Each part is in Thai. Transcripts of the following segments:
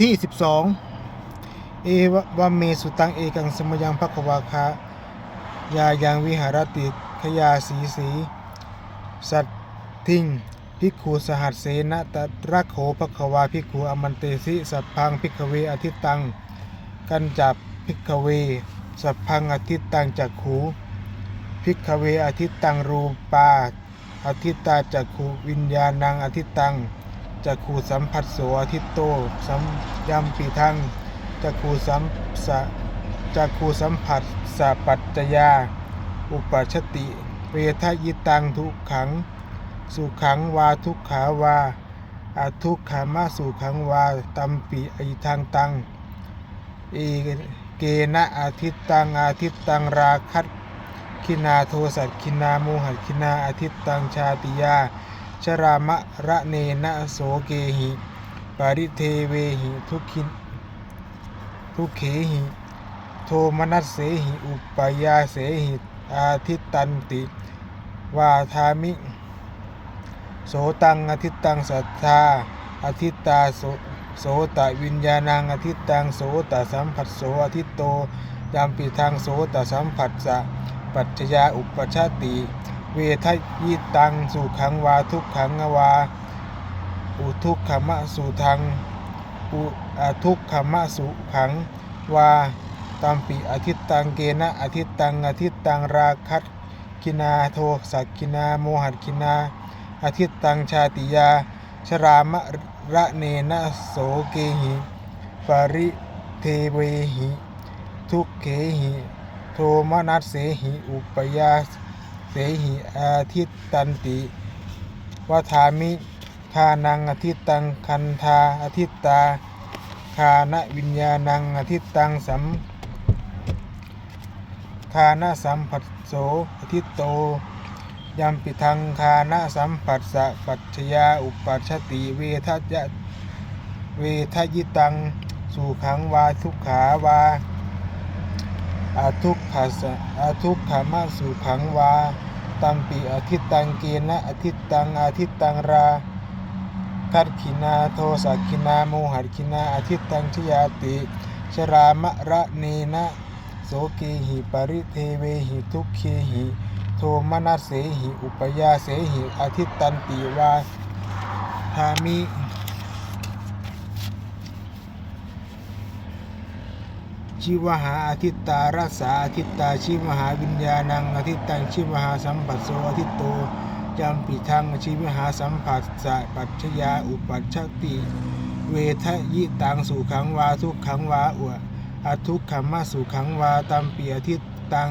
ที่ 12 เอวะวะเมสุตังเอกังสมยังภควาคายายังวิหารติขยาสีสี สัตทิงภิกขุสหัสเสนะตะรักโขภควาภิกขุอมันเตสิสัพพังภิกเวอทิตัง กันจับภิกเว สัพพังอทิตังจักขูภิกเวอทิตังรูปาอทิตาจักขูวิญญาณังอทิตัง จักขูสัมผัสโสอทิโต สัมยมปีทังจักขูสัมสะจักขูสัมผัสสะปัจจยา อุปัชติ เวทยิตังทุกขัง สุขังวาทุกขาวาอาทุกขามาสุขังวาตัมปีอิทังตังเอเกนะอาทิตตังอาทิตตังราคัตคินาโทสัตคินาโมหัตคินาอาทิตตังชาติยา ชรามะระเนนะโสเกหิปาริเทเวหิทุกขินทุกเขหิ โทมนัสเสหิอุปยาเสหิอาทิตตันติ วาทามิ โสตังอาทิตตังสัทธาอาทิตตาโสโสตวิญญาณังอาทิตตังโสตสัมผัสโสอาทิตโตยามปีทางโสตสัมผัสสะปัจจยาอุปชาติ เวทยิตังสุขังวาทุกขังวา อุทุกขมะสุทัง อุอทุกขมะสุขังวาตัมปิอาทิตตังเกนะอาทิตตังอาทิตตังราคัตคินาโทสักคินาโมหัตคินาอาทิตตังชาติยา ชรามะระเนนะโสเกหิปาริเทเวหิ ทุกเขหิ โทมนัสเสหิ อุปยาส หิอาทิตตันติวทามิคานังอาทิตตังคันธาอาทิตตาคานะวิญญาณังอาทิตตังสัมคานะสัมผัสโสอาทิตโตยัมปิทังคานะสัมปัสสะปัจชยาอุปัชติเวทยะเวทยิตังสุขังวาทุกขาวาอาทุกขัสสะอาทุกขมะสุขังวา ตังปีอาทิตตังเกนะอาทิตตังอาทิตตังราคัดขินาโทสักขินาโมหัดขินาอาทิตตังชยาติชรามะระเนนะโสเกหิปริเทเวหิทุกเคหิโทมนัสเสหิอุปยาเสหิอาทิตตันติวาทามิ ชิวหาอาทิตตารัสาอาทิตตาชิมหาวิญญาณังอาทิตตังชิมหาสัมปัสโสอาทิตโตจำปิทังชิมหาสัมผัสสะปัจชยาอุปัชติ เวทยิตังสุขังวาทุกขังวาอวอทุกขมะสุขังวาตัมปีอาทิตตัง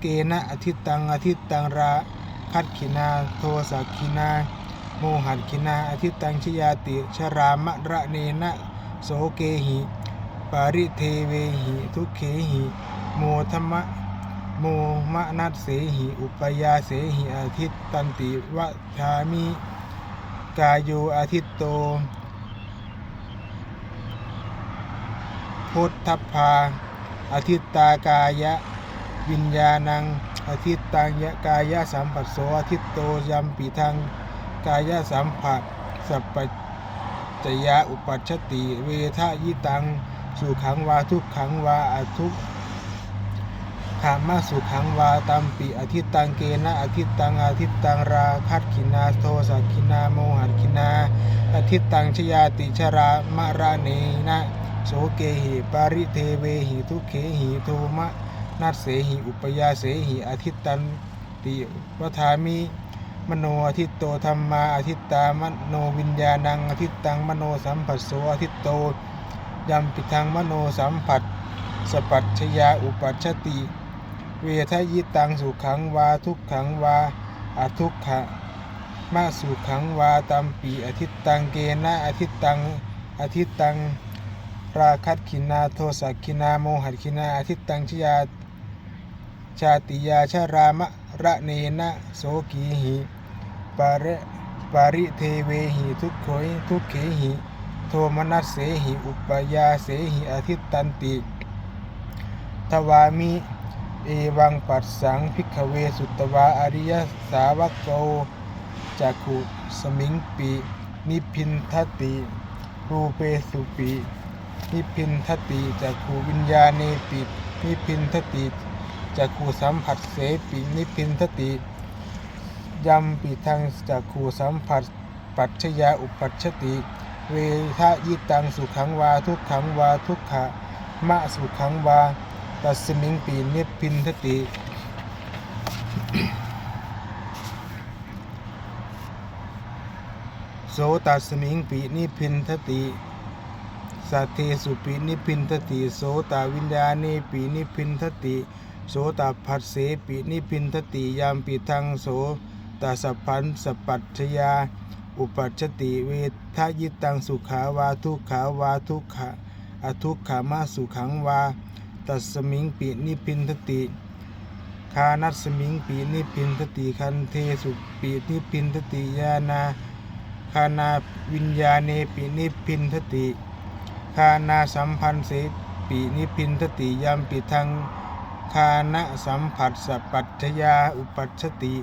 เกนะอาทิตตังอาทิตตังราคัดขินาโทสักขินาโมหัดขินาอาทิตตังชยาติชรามะระเนนะโสเกหิ ปาริเทเวหิทุเขหิโมธรรมะโมมะนัสเสหิอุปยาเสหิอาทิตตันติวะทามิกายโยอาทิตโตพุทธพาอาทิตตากายะ วิญญาณังอาทิตตังยะกายะสัมผัสโสอาทิตโตยัมปีทังกายะสัมผัสสัพปจยาอุปัชติเวทะยิตัง สุขังวาทุกขังวาอทุกขามาสุขังวาตัมปิอาทิตตังเกนะอาทิตตังอาทิตตังราคัตขินาโทสักขินาโมหัตขินาอาทิตตังชยาติชรามะระเนนะโสเกหิปาริเทเวหิทุเขหิโทมะนัสเสหิอุปยาเสหิอาทิตตันติวทามิมโนอาทิตโตธรรมาอาทิตตามโนวิญญาณังอาทิตตังมโนสัมผัสโสอาทิตโต ยัมปิทังมโนสัมผัส สปัชยาอุปัชติ เวทยิตังสุขังวาทุกขังวาอทุกขะมาสุขังวาตัมปีอาทิตตังเกนะอาทิตตังอาทิตตังราคัตขินาโทสักขินาโมหัตขินาอาทิตตังชยาชาติยาชรามะระเนนะโสกีหิปาระปาริเทเวหิทุกโขยทุกเขหิ โทมนัสเสหิอุปยาเสหิอาทิตตันติทวามิ เอวังปัสสังพิกเวสุตวาอริยสาวกโกจักขุสมิงปีนิพินทติ รูเปสุปีนิพินทติจักขูวิญญาเนปินิพินทติจักขูสัมผัสเสปินิพินทติยัมปิทังจักขูสัมผัสปัจฉยาอุปัชชติ เวทะยิตังสุขังวาทุกขังวาทุกขะมะสุขังวาตัสมิงปีนิพินทติโสตัสมิงปีนิพินทติสัทเทสุปีนิพินทติโสตวิญญาเนปีนิพินทติโสตผัสเสปีนิพินทติยามปีทังโสตสสพพันสัพปัจชยา อุปัชติเวทายิตังสุขาวาทุกขาวาทุกขะอทุกขามาสุขังวา ตัสมิงปีนิพินทติ คานัสมิงปีนิพินทติคันเทสุปีนิพินทติยานาคานาวิญญาเนปินิพินทติคานาสัมพันเสปินิพินทติยามปิทังคานะสัมผัสสปัจจยาอุปัชชติ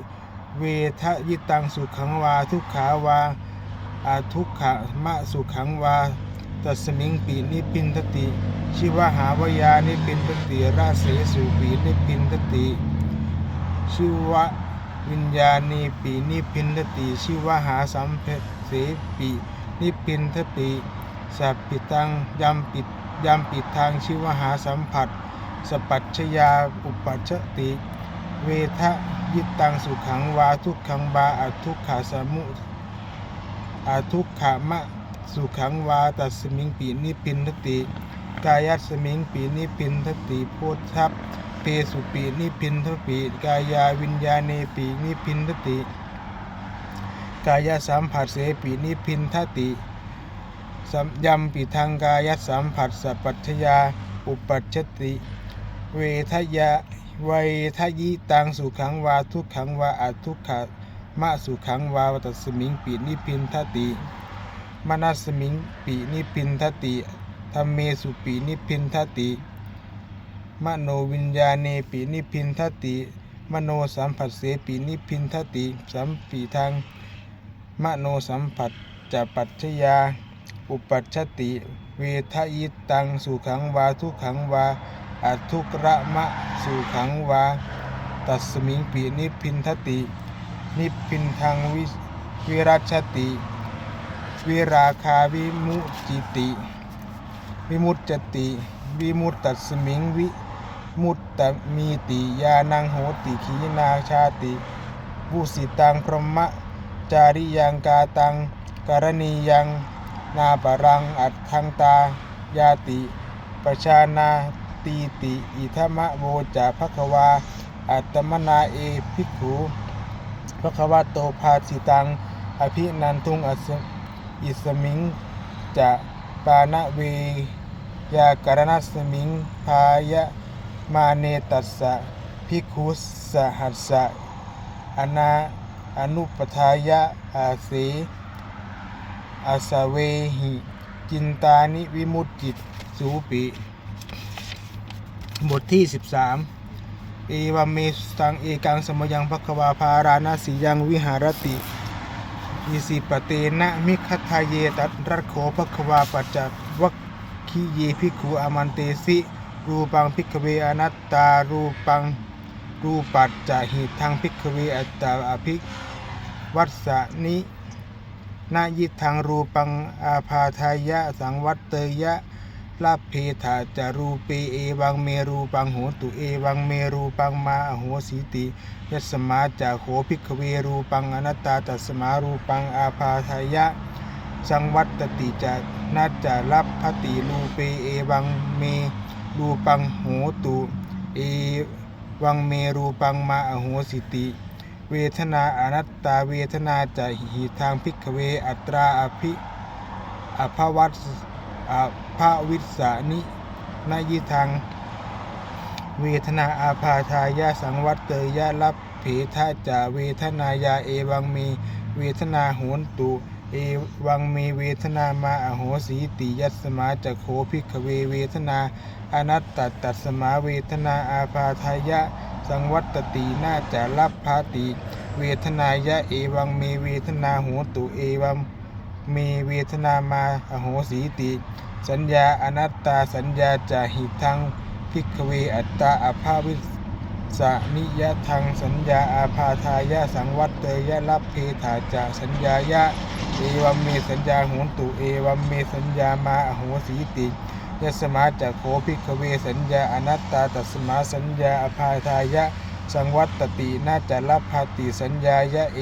เวทะยิตังสุขังวาทุกขาวาอาทุกขมะสุขังวาตัสมิงปีนิพินทติ ชิวหาวายานิพินทติราเสสุปีนิพินทติชิวะวิญญาณีปีนิพินทติ ชิวหาสัมเพเสปีนิพินทติสัพปิตังยำปิดยำปิดทางชิวหาสัมผัส สปัชยาอุปัชชติ เวทะ ยิตังสุขังวาทุกขังบาอทุกขาสมุอาทุกขามะสุขังวาตัสมิงปีนิพินทติ กายัสมิงปีนิพินทติโพธัพเปสุปีนิพินทปีกายาวิญญาเนปีนิพินทติ กายสัมผัสเสปีนิพินทติสัมยำปีทางกายสัมผัสสปัชยาอุปัชชติ เวทยา เวทายิตังสุขังวาทุกขังวาอทุกขะมะสุขังวาวัตสมิงปีนิพินทติมนัสมิงปีนิพินทติธรรมเมสุปีนิพินทติมโนวิญญาเนปินิพินทติมโนสัมผัสเสปินิพินทติสัมปีทางมโนสัมผัสจะปัจชยา อุปัชติ เวทายิตังสุขังวาทุกขังวา อทุกระมะสุขังวา ตัสมิงปีนิพินทติ นิพินทางวิวิรัชติ วิราคาวิมุจิติ วิมุตจติ วิมุตตัสมิงวิมุตตมีติยานังโหติขีนาชาติบุสิตังพรหมจาริยังกาตังกรณียังนาปรังอัตทังตายาติปชานา ตีติอิทมะโวจาภควา อัตมนาเอภิกขุภควาโตภาสิตัง อภินันทุงอสอิสมิงจะปานะเวยาการณสมิงพายะมาเนตัสสะภิกขุสหัสสะอนาอนุปทายะอาเสอาสเวหิจินตานิวิมุตจิตสูปิ บทที่ 13 เอวเมสตังเอกังสมยังภควาภาราณสียังวิหารติอิสิปเตนะมิคทาเยตัตรัตโขภควาปัจจวัคคีเยภิกขุอามันเตสิรูปังพิกเวอนัตตารูปังรูปัจจะหิทังพิกเวอัตตาอภิวัสสนินายิทังรูปังอาพาทายะสังวัตเตยะ ลาเพธาจารูเปเอวังเมรูปังโหตุเอวังเมรูปังมาอโหสีติยัสมาจาโขภิกขเวรูปังอนัตตาตัสมารูปังอาภาทายะ สังวัตติจะนาจารับพติรูเปเอวังเมรูปังโหตุเอวังเมรูปังมาอโหสิติเวทนาอนัตตาเวทนาจะหิทางพิกเวอัตราอภิอภวัต อาภาวิสานินายิทัง เวทนาอาพาทายาสังวัตเตยะรับเพทาจาเวทนายาเอวังมีเวทนาโหนตุเอวังมีเวทนามาอโหสีติยัสมาจะโคภิกขเวเวทนาอนัตตตัสมาเวทนาอาพาทายะ สังวัตติน่าจะรับพาติ เวทนายะเอวังมีเวทนาโหนตุเอวัง มีเวทนามาอโหสีติ สัญญาอนัตตาสัญญาจาหิทังพิกเวอัตตาอภาวิสนิยะทังสัญญาอาพาทายะสังวัตเตยะรับเพถาจะสัญญายะเอวัมเมสัญญาโหนตุเอวัมเมสัญญามาอโหสีติยสมาจะโคพิกเวสัญญาอนัตตาตัสมาสัญญาอภาทายะสังวัตติน่าจะรับภาติสัญญายะเอ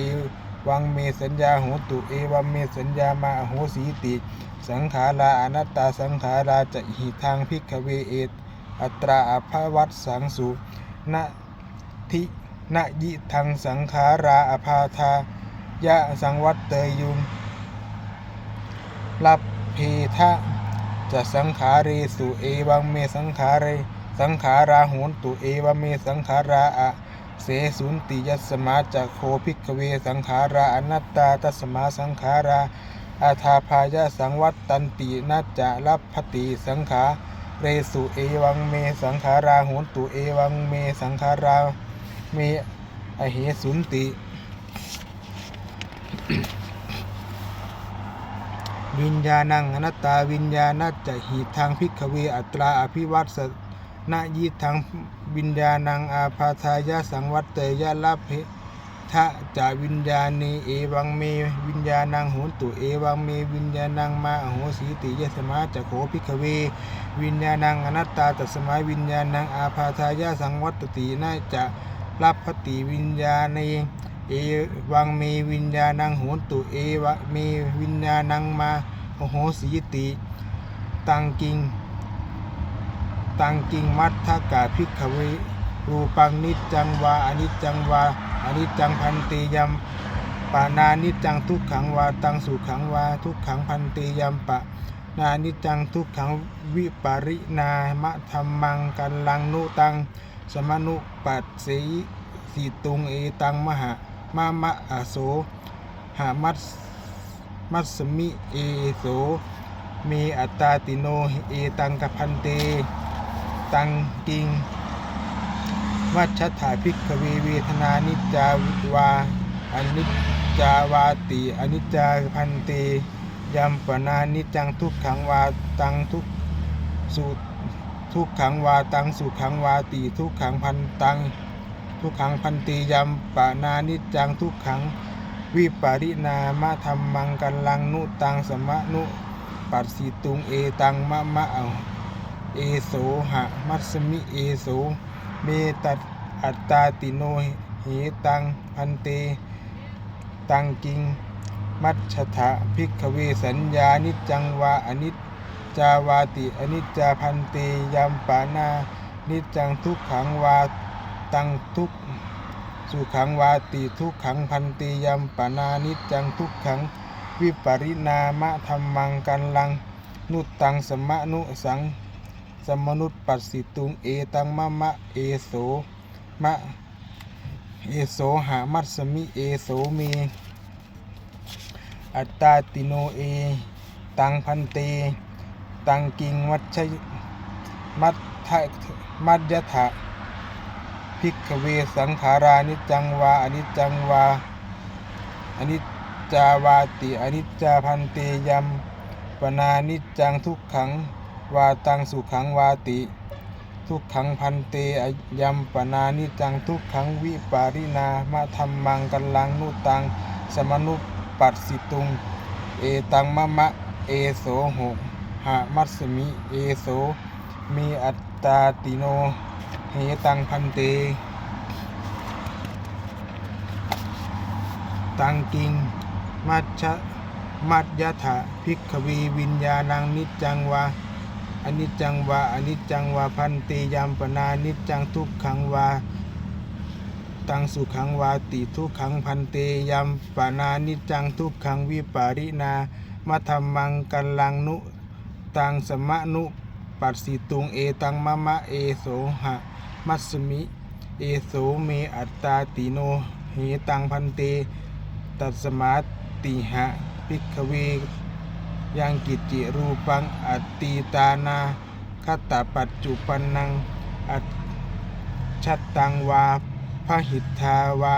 วังเมสัญญาโหตุเอวัมเมสัญญามาโหสีติ สังขาราอนัตตาสังขาราจะหิทางพิกเวเอตอัตราอภวัตสังสุนะทินะยิทังสังขาราอภาทายะสังวัตเตยุมรับเพทะจะสังขาเรสุเอวังเมสังขาเรสังขาราโหนตุเอวังเมสังขาราอะ เสสุนติยัสมาจะโคพิกเวสังขาราอนัตตาตัสมาสังขาราอาทาพายะสังวัตตันตินาจะรับพติสังขาเรสุเอวังเมสังขาราโหนตุเอวังเมสังขาราเมอเหสุนติวิญญาณังอนัตตาวิญญาณัจจะหิทางพิกเวอัตราอภิวัตสนายิทาง วิญญาณังอาพาทายะสังวัตเตยะลาเพทะจะวิญญาณีเอวังเมวิญญาณังโหนตุเอวังเมวิญญาณังมาโหสีติยสมาจะโขพิกเว วิญญาณังอนัตตาตัสมาวิญญาณังอาพาทายะสังวัตติน่าจะรับพติวิญญาณีเอวังเมวิญญาณังโหนตุเอวะเมวิญญาณังมาโอโหสีติตังกิง ตังกิงมัทธกาภิกขเวรูปังนิจจังวาอนิจจังวาอนิจจังพันติยมปานานิจจังทุกขังวาตังสุขังวาทุกขังพันติยมปะนานิจจังทุกขังวิปารินามะธรรมังกันลังนุตัง สมนุปัสสีสีตุงเอตังมหามามะอโสหามัสมัสมิเอโสมีอัตตาติโนเอตังกพันเต ตังกิงวัชถาภิกขเวเวทนานิจาวาอนิจจาวาติอนิจจาพันเตยัมปนานิจังทุกขังวาตังทุกสุทุกขังวาตังสุขังวาติทุกขังพันตัง ทุกขังพันติยัมปนานิจังทุกขังวิปารินามะธรรมังกันลังนุตังสมะนุปัสสิตุงเอตังมะมะเอา เอโสหะมัสสมิเอโสเมตัดอัตตาติโนเหตังพันเต ตังกิง มัชฉะพิกเวสัญญานิจังวาอนิจจาวาติอนิจจาพันเตยัมปานานิจังทุกขังวาตังทุกสุขังวาติทุกขังพันเตยัมปานานิจจังทุกขังวิปริณามะธรรมังกันลัง นุตตังสมะนุสัง สมนุตปัสสิตุงเอตังมะมะเอโสมะเอโสหามัสสมิเอโสเมอัตตาติโนเอ ตังพันเต ตังกิงวัชยมัททะมัจยถะพิกเวสังขารานิจังวาอนิจังวาอนิจจาวาติอนิจจาพันเตยัมปนานิจังทุกขัง วาตังสุขังวาติ ทุกขังพันเตยัมปนานิจังทุกขังวิปารินามะธรรมังกัลลังนุตัง สมนุปัสสิตุง เอตังมะมะ เอโสหกหะมัสสมิ เอโส มีอัตตาติโน เหตังพันเต ตังกิง มัชชะมัจยถะพิกขวีวิญญาณังนิจังวา อนิจจังวาอนิจจังวาพันติยามปนานิจจังทุกขังวาตังสุขังวาติทุกขังพันเตยามปนานิจจังทุกขังวิปารินามัธรรมังกัลลังนุ ตังสมะนุ ปัสสิตุงเอตังมะมะเอโสหะ มัสสมิ เอโสเมอัตตาติโนเหตังพันเต ตัสมาติหะพิกเว ยังกิจิรูปังอัตติตานาคตปัจจุปันนังอัจชัตตังวาพหิทธาวา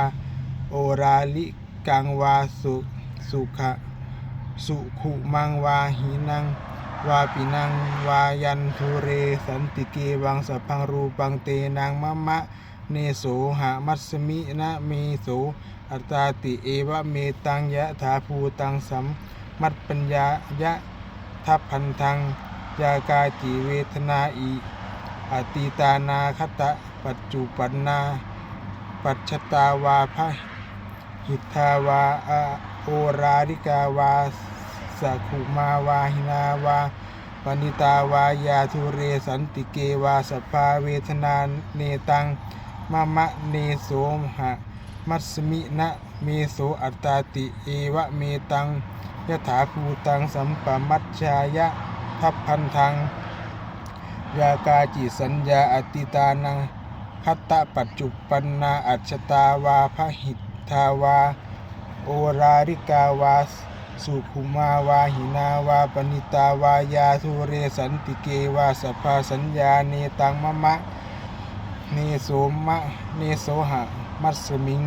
โอราลิกังวาสุสุขะสุขุมังวาหินัง วาปินัง วายันทุเร สันติเกวังสัพพังรูปังเตนางมะมะ เนโสหะมัสสมินะเมโสอัตตาติเอวะเมตังยะถาภูตังสัม มัตปัญญายะทัพพันธังยากาจิเวทนาอิอติตานาคตะปัจจุปันนา ปัจฉตาวาพะหิทาวาโอราริกาวาสักุมาวาหินาวาปณิตาวายาทุเรสันติเกวาสภาเวทนาเนตังมะมะเนโสหะมัสมินะเมโสอัตตาติเอวะเมตัง ยถาภูตังสัมปมัชชายะทัพพันธังยากาจิสัญญาอติตานังพัตตะปัจจุปันนาอัจตาวาพหิทธาวา โอราริกาวาสุขุมาวาหินาวาปณิตาวายาทุเรสันติเกวาสภาสัญญาเนตังมะมะเนโสมะเนโสหะมัสสมิง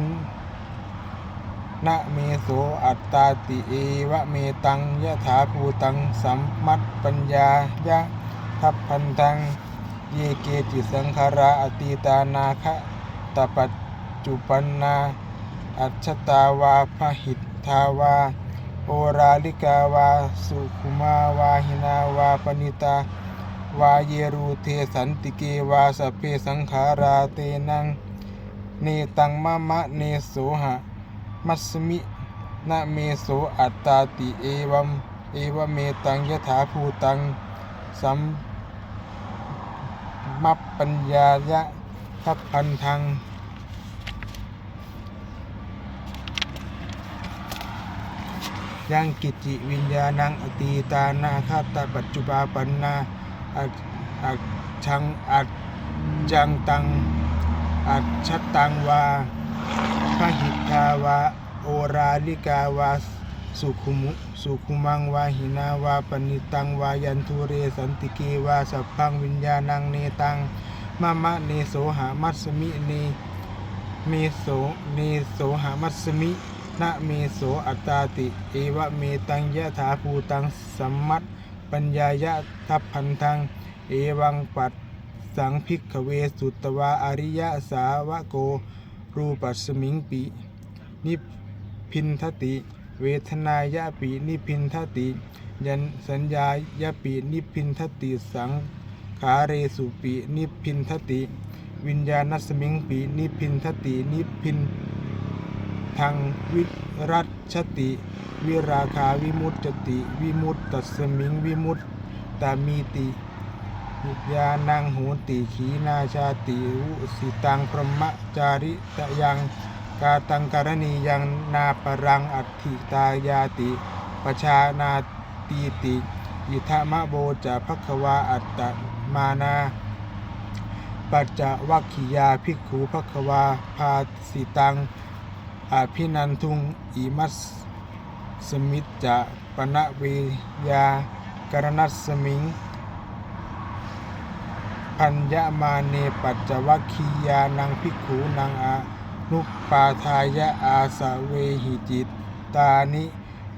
นะเมโสอัตตาติเอวะเมตังยะถาภูตังสัมมัตปัญญายะทัพพันธัง เยเกจิสังขาราอติตานาคะตปัจจุปันนา อัจตาวาพหิทาวา โอราลิกาวา สุขุมาวาหินาวาปณิตาวาเยรูเทสันติเกวาสเพสังขาราเตนังเนตังมะมะเนโสหะ มัสมินะเมโสอัตตาติเอวัมเอวเมตังยถาภูตังสัมมัปปัญญายะทัพพันธังยังกิจิวิญญาณังอตีตานาคาตาปัจจุบาปันนาอัจจชังอัจจังตังอัจฉตังวา พหิทาวาโอราลิกาวาสุขุมุสุขุมังวาหินาวาปณิตังวายันทุเรสันติเกวาสัพพังวิญญาณังเนตังมะมะเนโสหามัสมิเนเมโสเนโสหามัสมินะเมโสอัตตาติ เอวะเมตังยะถาภูตังสัมมัตปัญญายะทัพพันธัง เอวังปัดสังพิกเวสุตวาอริยะสาวะโก รูปัสมิงปินิพินทติ เวทนายะปินิพินทติยันสัญญายะปินิพินทติสังขาเรสุปินิพินทติ วิญญาณสมิงปินิพินทตินิพินทางวิรัชชติ วิราคาวิมุตติ วิมุตตัสมิงวิมุตตามีติ ยานังโหติขีนาชาติวุสิตังพรหมจาริตยังกาตังการณียังนาปรังอัตถิตายาติปชานาตีติยิทามะโบจะภควาอัตตมานาปัจจวัคคียาภิกขุภควาภาสิตังอภินันทุงอิมัสสมิจจะปณะเวยากรณัสสมิง พัญญามาเนปัจจวัคคียานังภิกขุนังอานุปปาทายะอาสเวหิจิตตานิ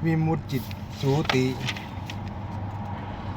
วิมุตจิตสูติ